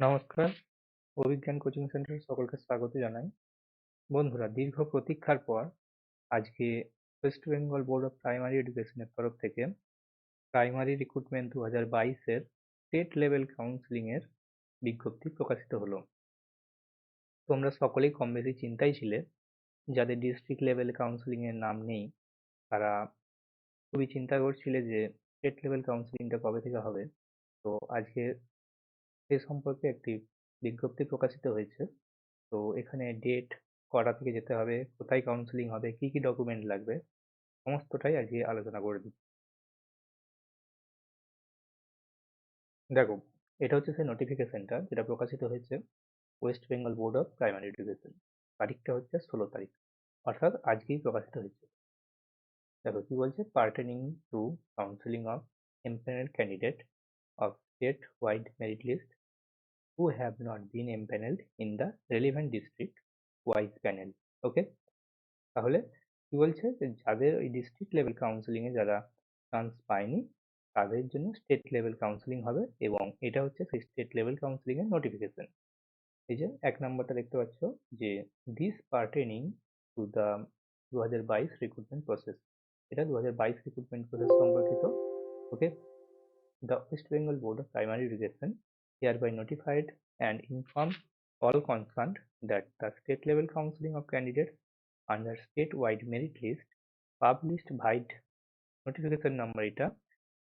নমস্কার। অভিজ্ঞান কোচিং সেন্টারে সকলকে স্বাগত জানাই। বন্ধুরা, দীর্ঘ প্রতীক্ষার পর আজকে West Bengal board of primary এডুকেশনের তরফ থেকে প্রাইমারি রিক্রুটমেন্ট দু হাজার বাইশের স্টেট লেভেল কাউন্সিলিং এর বিজ্ঞপ্তি প্রকাশিত হলো। তোমরা সকলেই কম বেশি চিন্তায় ছিলে, যাদের ডিস্ট্রিক্ট লেভেল কাউন্সিলিংয়ের নাম নেই, তারা খুবই চিন্তা করছিলে যে স্টেট লেভেল কাউন্সিলিংটা কবে থেকে হবে। তো আজকে সে সম্পর্কে একটি বিজ্ঞপ্তি প্রকাশিত হয়েছে। তো এখানে ডেট কটা থেকে যেতে হবে, কোথায় কাউন্সিলিং হবে, কি কি ডকুমেন্ট লাগবে, সমস্তটাই আজকে আলোচনা করে দিই দেখো, এটা হচ্ছে সেই নোটিফিকেশনটা যেটা প্রকাশিত হয়েছে West Bengal board of primary education তারিখটা হচ্ছে ষোলো তারিখ, অর্থাৎ আজকেই প্রকাশিত হয়েছে। দেখো কি বলছে? Pertaining to counselling of empanelled candidate of state wide merit list who have not been empaneled in the relevant district wise panel. Okay তাহলে কি বলছে যে যাদের ওই ডিস্ট্রিক্ট লেভেল কাউন্সিলিং এ যারা চান্স পায়নি, তাদের জন্য স্টেট লেভেল কাউন্সিলিং হবে এবং এটা হচ্ছে সেই স্টেট লেভেল কাউন্সিলিং এর নোটিফিকেশন এই যে এক নম্বরটা দেখতে পাচ্ছ যে দিস পার্টেনিং টু দ্য দু হাজার বাইশ রিক্রুটমেন্ট প্রসেস এটা দু হাজার বাইশ রিক্রুটমেন্ট প্রসেস সম্পর্কিত okay the West Bengal board of primary education hereby notified and informed all concerned that the state level counseling of candidates under state-wide merit list published by notification number এটা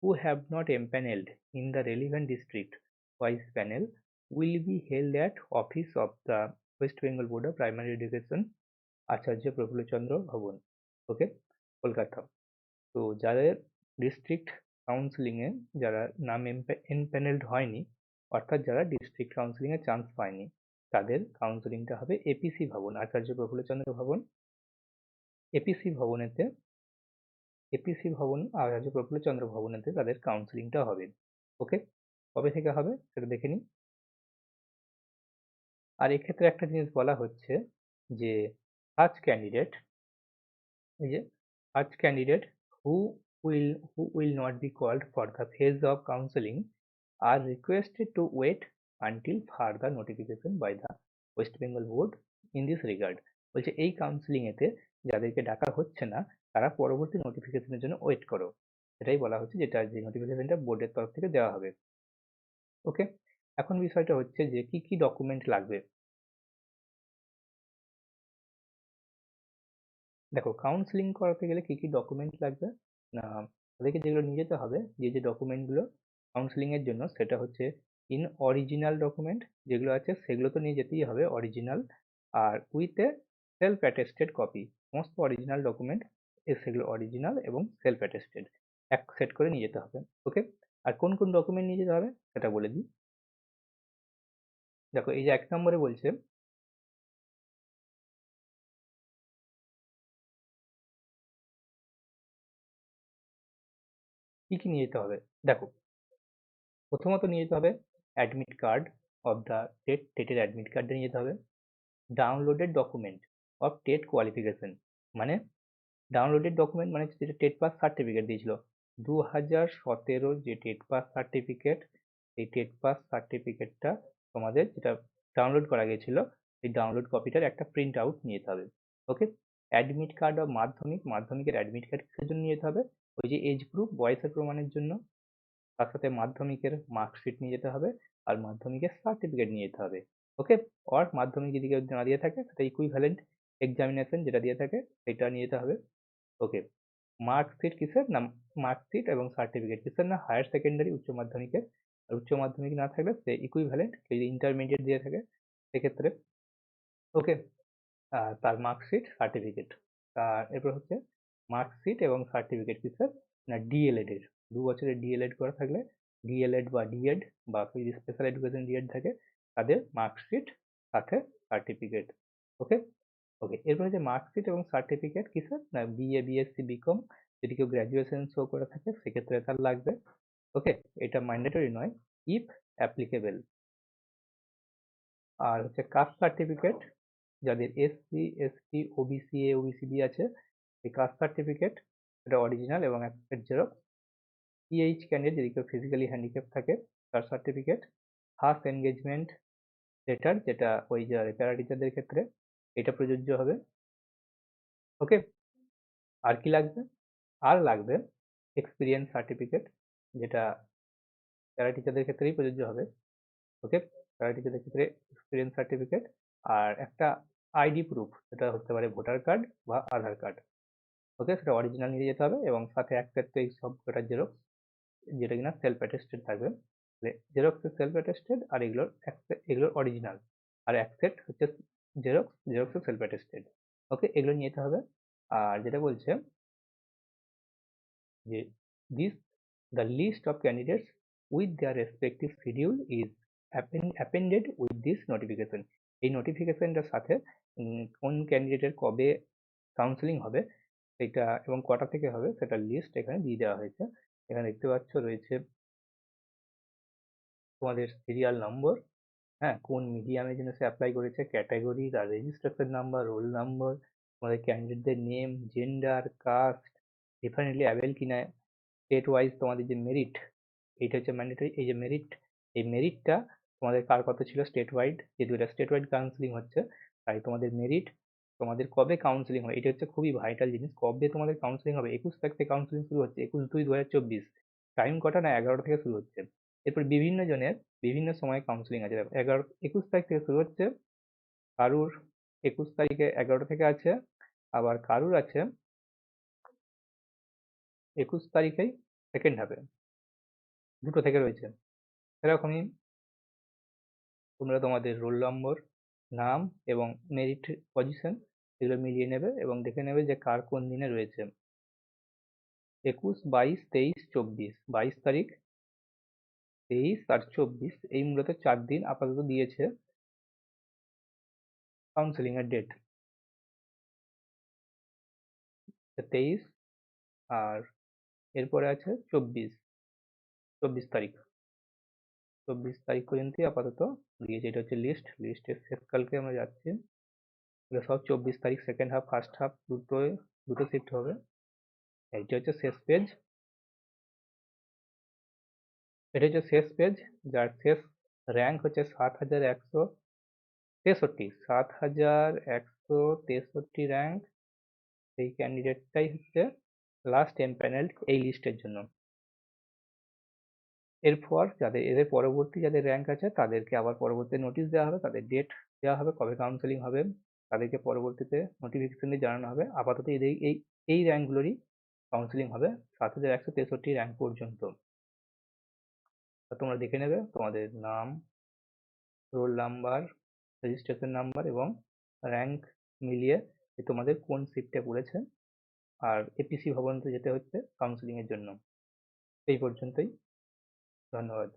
who have not empaneled in the relevant district wise panel will be held at office of the West Bengal Board of Primary Education Acharya Prafullachandra Bhavan okay Kolkata তো যাদের district counselling এ যারা নাম empanelled হয়নি অর্থাৎ যারা district counselling এ chance পায়নি, তাদের কাউন্সিলিংটা হবে এপিসি ভবন, আচার্য প্রফুল্লচন্দ্র ভবন। এপিসি ভবনেতে এপিসি ভবন, আচার্য প্রফুল্লচন্দ্র ভবনেতে তাদের কাউন্সিলিংটা হবে। ওকে? কবে থেকে হবে? সেটা দেখে নিই। আর এক্ষেত্রে একটা জিনিস বলা হচ্ছে যে সার্চ ক্যান্ডিডেট এই যে search candidate who will who will not be called for the phase of counselling are requested to wait until further notification by the West Bengal Board in this regard. বলছে, এই কাউন্সিলিং এতে যাদেরকে ডাকা হচ্ছে না, তারা পরবর্তী নোটিফিকেশনের জন্য ওয়েট করো। এটাই বলা হচ্ছে যেটা যে নোটিফিকেশনটা বোর্ডের তরফ থেকে দেওয়া হবে। ওকে এখন বিষয়টা হচ্ছে যে কি কি ডকুমেন্ট লাগবে? দেখো কাউন্সিলিং করাতে গেলে কি কি ডকুমেন্ট লাগবে? না, তাদেরকে যেগুলো নিয়ে যেতে হবে, যে যে ডকুমেন্টগুলো কাউন্সিলিং এর জন্য সেটা হচ্ছে ইন অরিজিনাল ডকুমেন্ট যেগুলো আছে সেগুলো তো নিয়ে যেতেই হবে original R with a self attested copy সমস্ত অরিজিনাল ডকুমেন্ট সেগুলো অরিজিনাল এবং সেলফ অ্যাটেস্টেড এক সেট করে নিয়ে যেতে হবে ওকে আর কোন কোন ডকুমেন্ট নিয়ে যেতে হবে সেটা বলে দিই। দেখো এই যে এক নম্বরে বলছে, কি কি নিয়ে যেতে হবে? দেখো প্রথমত নিয়ে যেতে হবে admit card of the TET টেটের admit কার্ডটা নিয়ে যেতে হবে। Downloaded document of TET qualification মানে ডাউনলোডেড ডকুমেন্ট মানে যেটা টেট পাস সার্টিফিকেট দিয়েছিল। দু হাজার সতেরো যে টেট পাস সার্টিফিকেট এই টেট পাস সার্টিফিকেটটা তোমাদের যেটা ডাউনলোড করা গেছিল এই ডাউনলোড কপিটার একটা প্রিন্ট আউট নিয়ে যেতে হবে। ওকে অ্যাডমিট কার্ড অফ মাধ্যমিক, মাধ্যমিকের অ্যাডমিট কার্ড কিসের জন্য নিয়ে যেতে হবে? ওই যে এজ গ্রুপ বয়সের প্রমাণের জন্য। তার সাথে মাধ্যমিকের মার্কশিট নিয়ে যেতে হবে আর মাধ্যমিকের সার্টিফিকেট নিয়ে যেতে হবে ওকে অর মাধ্যমিক যদি কেউ না দিয়ে থাকে, সেটা ইকুইভ্যালেন্ট এক্সামিনেশন যেটা দিয়ে থাকে, সেটা নিয়ে যেতে হবে ওকে মার্কশিট কিসের না মার্কশিট এবং সার্টিফিকেট কিসের না হায়ার সেকেন্ডারি উচ্চ মাধ্যমিকের, আর উচ্চ মাধ্যমিক না থাকলে সে ইকুইভ্যালেন্ট যদি ইন্টারমিডিয়েট দিয়ে থাকে, সেক্ষেত্রে ওকে তার মার্কশিট সার্টিফিকেট আর এরপর হচ্ছে মার্কশিট এবং সার্টিফিকেট কিসের না ডিএলএড এর দু বছরের ডিএলএড করা থাকলে ডিএলএড বা ডিএড বা যদি স্পেশাল এডুকেশন ডিএড থাকে, তাদের মার্কশিট সাথে সার্টিফিকেট ওকে ওকে এরপরে হচ্ছে মার্কশিট এবং সার্টিফিকেট কিসের? না বিএ বিএসসি বিকম যদি কেউ গ্র্যাজুয়েশন শো করে থাকে, সেক্ষেত্রে তার লাগবে ওকে এটা ম্যান্ডেটরি নয় ইফ অ্যাপ্লিকেবেল আর হচ্ছে কাস্ট সার্টিফিকেট যাদের SC ST OBC A OBC B আছে, এই কাস্ট সার্টিফিকেট এটা অরিজিনাল এবং এক জেরক্স পিএইচ ক্যান্ডিডেট যদি কেউ ফিজিক্যালি হ্যান্ডিক্যাপ থাকে, তার সার্টিফিকেট ফার্স্ট এনগেজমেন্ট লেটার যেটা ওই যে প্যারা টিচারদের ক্ষেত্রে, এটা প্রযোজ্য হবে। ওকে? আর কি লাগবে? আর লাগবে এক্সপিরিয়েন্স সার্টিফিকেট যেটা প্যারা টিচারদের ক্ষেত্রেই প্রযোজ্য হবে। ওকে? প্যারা টিচারদের ক্ষেত্রে এক্সপিরিয়েন্স সার্টিফিকেট আর একটা আইডি প্রুফ সেটা হতে পারে ভোটার কার্ড বা আধার কার্ড ওকে? সেটা অরিজিনাল নিয়ে যেতে হবে এবং সাথে এক তো এই সব কটার জেরক্স যেটা কিনা সেলফ অ্যাটেস্টেড থাকবে জেরক্সের সেলফ অ্যাটেস্টেড আর এগুলোর এগুলোর অরিজিনাল আর এক সেট হচ্ছে জেরক্স জেরক্সের সেলফ অ্যাটেস্টেড ওকে এগুলো নিয়ে হবে। আর যেটা বলছে যে this the list of candidates with their respective schedule is appended with this notification এই নোটিফিকেশনটার সাথে কোন ক্যান্ডিডেটের কবে কাউন্সেলিং হবে সেটা এবং কটা থেকে হবে সেটার লিস্ট এখানে দিয়ে দেওয়া হয়েছে। এখানে দেখতে পাচ্ছ রয়েছে তোমাদের সিরিয়াল নম্বর হ্যাঁ? কোন মিডিয়ামের জন্য সে অ্যাপ্লাই করেছে ক্যাটাগরি তার রেজিস্ট্রেশন নাম্বার রোল নাম্বার তোমাদের ক্যান্ডিডেটদের name gender caste definitely avail কিনা স্টেট ওয়াইজ তোমাদের যে মেরিট এইটা হচ্ছে ম্যান্ডেটরি এই যে মেরিট এই মেরিটটা তোমাদের কার কত ছিল? স্টেট ওয়াইড যেহেতু এটা স্টেট ওয়াইড কাউন্সিলিং হচ্ছে, তাই তোমাদের মেরিট তোমাদের কবে কাউন্সিলিং হবে? এটা হচ্ছে খুবই ভাইটাল জিনিস। কবে তোমাদের কাউন্সিলিং হবে? একুশ তারিখ থেকে কাউন্সিলিং শুরু হচ্ছে, একুশ দুই দু হাজার চব্বিশ। টাইম কটা না? এগারোটা থেকে শুরু হচ্ছে। এরপর বিভিন্ন জনের বিভিন্ন সময় কাউন্সিলিং আছে। দেখো, এগারো, একুশ তারিখ থেকে শুরু হচ্ছে, কারুর একুশ তারিখে এগারোটা থেকে আছে, আবার কারুর আছে একুশ তারিখেই সেকেন্ড হাফে দুটো থেকে রয়েছে। এরকমই তোমরা তোমাদের রোল নম্বর নাম এবং মেরিট পজিশন এগুলো মিলিয়ে নেবে এবং দেখে নেবে যে কার কোন দিনে রয়েছে। একুশ, বাইশ, তেইশ, চব্বিশ। বাইশ তারিখ, তেইশ আর চব্বিশ এই মূলত চার দিন আপাতত দিয়েছে কাউন্সেলিং এর ডেট তেইশ আর এরপরে আছে চব্বিশ চব্বিশ তারিখ। চব্বিশ তারিখ পর্যন্তই আপাতত। দিয়েছে এটা হচ্ছে লিস্ট লিস্টের শেষকালকে আমরা যাচ্ছি। এগুলো সব চব্বিশ তারিখ সেকেন্ড হাফ ফার্স্ট হাফ দুটোই দুটো শিফট হবে। এইটা হচ্ছে শেষ পেজ এটা হচ্ছে শেষ পেজ যার শেষ র্যাঙ্ক হচ্ছে সাত হাজার একশো তেষট্টি। সাত হাজার একশো তেষট্টি র্যাঙ্ক এই ক্যান্ডিডেটটাই হচ্ছে লাস্ট এমপ্যানেল এই লিস্টের জন্য। এরপর যাদের, এদের পরবর্তী যাদের র্যাঙ্ক আছে, তাদেরকে আবার পরবর্তী নোটিশ দেওয়া হবে, তাদের ডেট দেওয়া হবে, কবে কাউন্সেলিং হবে, তাদেরকে পরবর্তীতে নোটিফিকেশন দিয়ে জানানো হবে। আপাতত এদের, এই এই র্যাঙ্কগুলোরই কাউন্সেলিং হবে, সাত হাজার একশো তেষট্টি র্যাঙ্ক পর্যন্ত। তোমরা দেখে নেবে, তোমাদের নাম রোল নাম্বার রেজিস্ট্রেশন নাম্বার এবং র্যাঙ্ক মিলিয়ে তোমাদের কোন সিটটা পড়েছে, আর এপিসি ভবনতে যেতে হচ্ছে কাউন্সেলিংয়ের জন্য। এই পর্যন্তই। sonora